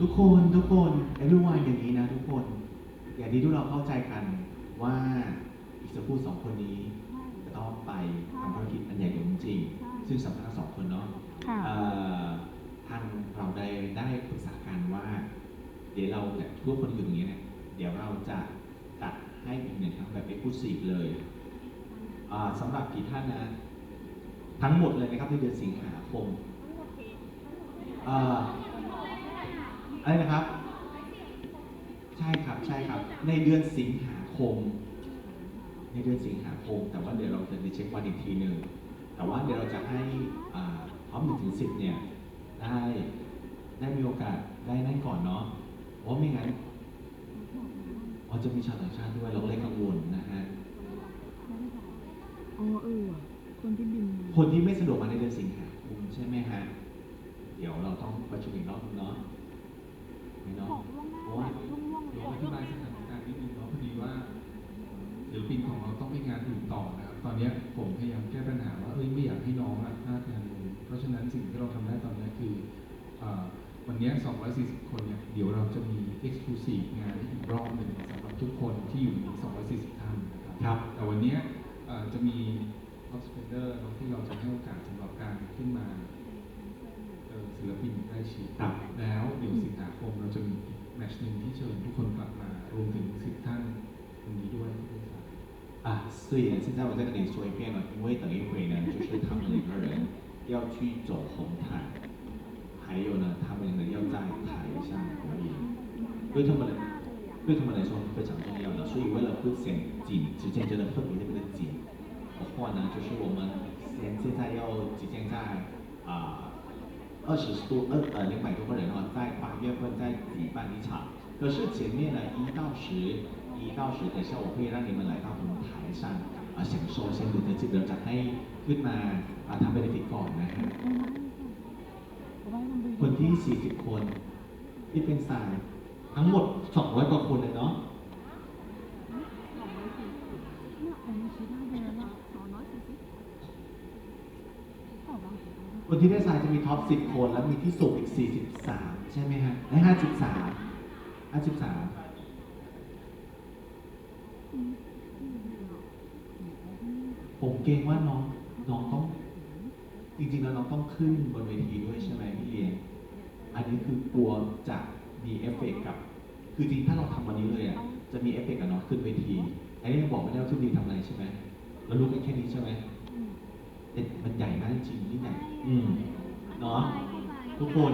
ทุกคนทุกคนไอ้รู้ว่าอย่างนี้นะทุกคน อย่างที่ทุกเราเข้าใจกันว่าอีกสักครู่สองคนนี้จะต้องไปทำธุรกิจอันใหญ่หลวงจริงๆซึ่งสำคัญทั้งสองคนเนาะค่ะเอ่อทางเราได้ได้ปรึกษากันว่า เดี๋ยวเราเนี่ยทุกคนอยู่ตรงนี้เนี่ยเดี๋ยวเราจะจัดให้อีกหนึ่งครั้งแบบเอ็กซ์คลูซีฟเลยอ่าสำหรับกี่ท่านนะ ทั้งหมดเลยนะครับในเดือนสิงหาคมเอ่อ อะไรนะครับ ใช่ครับใช่ครับ ในเดือนสิงหาคม ในเดือนสิงหาคม แต่ว่าเดี๋ยวเราจะไปเช็ควันอีกทีหนึ่งแต่ว่าเดี๋ยวเราจะให้อ่าพร้อมหนึ่งถึงสิบเนี่ยได้ได้มีโอกาสได้นั่นก่อนเนาะเพราะไม่งั้นอ๋อจะมีชาวต่างชาติด้วยเราก็เลยกังวลนะฮะอ๋อเออว่ะคนที่บินมาคนที่ไม่สะดวกมาในเดือนสิงหาคมใช่ไหมฮะเดี๋ยวเราต้องประชุมอีกรอบนึงเนาะไม่เนาะ บอกล่วงหน้าเพราะว่าแบบล่วงล่วงเดี๋ยวอธิบายสถานการณ์นิดนึงเนาะพอดีว่าศิลปินของเราต้องไปงานอื่นต่อนะครับ ตอนเนี้ยผมพยายามแก้ปัญหาว่าเอ้ยไม่อยากให้น้องอะพลาดงานเลยเพราะฉะนั้นสิ่งที่เราทำได้ตอนเนี้ยคืออ่าวันเนี้ย240 คนเนี่ยเดี๋ยวเราจะมี exclusive งานอีกรอบหนึ่งสำหรับทุกคนที่อยู่ใน240 ท่านนะครับ ครับ แต่วันเนี้ยเอ่อจะมี top spender เนาะที่เราจะให้โอกาสสำหรับการขึ้นมาเอ่อศิ ลปินใกล้ชิด ครับ แล้วเดี๋ยวสิงหาคมเราจะมีอีกแมตช์หนึ่งที่เชิญทุกคนกลับมารวมถึงสิบท่านตรงนี้ด้วยนะครับ 啊，所以呢，现在我再跟你说一遍了，因为等一会呢，就是他们两个人要去走红毯，还有呢，他们呢要在台上表演，对他们来，对他们来说非常重要的，所以为了不显紧之间真的特别特别的紧的话呢，就是我们先现在要即将在啊 二十多二呃两百多个人哦，在八月份再举办一场。可是前面呢一到十，一到十，等下我会让你们来到我们台上啊享受先ดูจะเดี๋ยวจะให้ขึ้นมาอ่าทำเบนฟิตก่อนนะฮะ เอาไว้มันดู คนที่ 40 คนที่เป็นสายทั้งหมด 200 กว่าคนเลยเนาะ สิคนที่ได้สายจะมีท็อป 10 คน แล้วมีที่สูงอีก 43 ใช่ไหมฮะได้53 53 ผมเกรงว่าน้องน้องต้อง จริงๆแล้วน้องต้องขึ้นบนเวทีด้วยใช่ไหมพี่เลี้ยงอันนี้คือกลัวจะมีเอฟเฟกต์กับ คือจริงถ้าเราทำวันนี้เลยอะจะมีเอฟเฟกต์กับน้องขึ้นเวทีอันนี้ยังบอกไม่ได้ว่าทุกทีทำอะไรใช่ไหมเรารู้กันแค่นี้ใช่ไหม แต่มัน เนาะทุกคน